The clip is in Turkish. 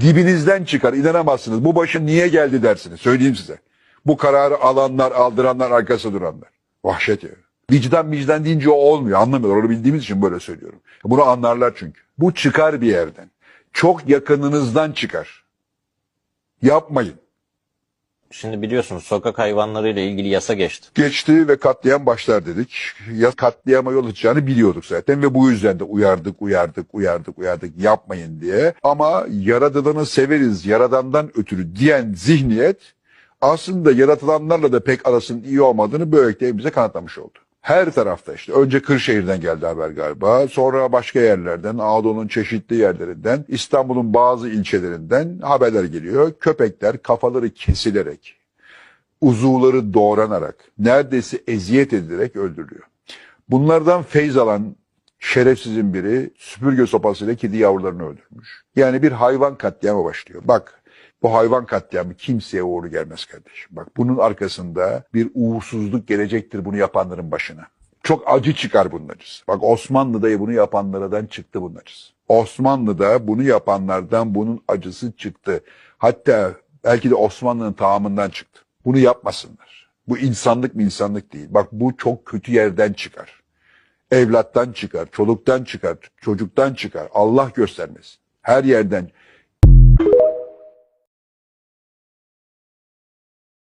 Dibinizden çıkar inanamazsınız. Bu başın niye geldi dersiniz. Söyleyeyim size. Bu kararı alanlar, aldıranlar, arkasında duranlar. Vahşet ya. Vicdan vicdan deyince o olmuyor. Anlamıyorlar. Onu bildiğimiz için böyle söylüyorum. Bunu anlarlar çünkü. Bu çıkar bir yerden. Çok yakınınızdan çıkar. Yapmayın. Şimdi biliyorsunuz sokak hayvanlarıyla ilgili yasa geçti. Geçti ve katliam başlar dedik. Ya katliama yol açacağını biliyorduk zaten ve bu yüzden de uyardık, uyardık, uyardık, uyardık yapmayın diye. Ama yaratılanı severiz, yaradandan ötürü diyen zihniyet aslında yaratılanlarla da pek arasının iyi olmadığını böylelikle bize kanıtlamış oldu. Her tarafta işte önce Kırşehir'den geldi haber galiba. Sonra başka yerlerden, Anadolu'nun çeşitli yerlerinden, İstanbul'un bazı ilçelerinden haberler geliyor. Köpekler kafaları kesilerek, uzuvları doğranarak, neredeyse eziyet edilerek öldürülüyor. Bunlardan feyz alan şerefsizin biri süpürge sopasıyla kedi yavrularını öldürmüş. Yani bir hayvan katliamı başlıyor. Bak bu hayvan katliamı kimseye uğru gelmez kardeşim. Bak bunun arkasında bir uğursuzluk gelecektir bunu yapanların başına. Çok acı çıkar bunun acısı. Bak Osmanlı'da bunu yapanlardan çıktı bunun acısı. Osmanlı'da bunu yapanlardan bunun acısı çıktı. Hatta belki de Osmanlı'nın tamamından çıktı. Bunu yapmasınlar. Bu insanlık mı insanlık değil. Bak bu çok kötü yerden çıkar. Evlattan çıkar, çoluktan çıkar, çocuktan çıkar. Allah göstermesin. Her yerden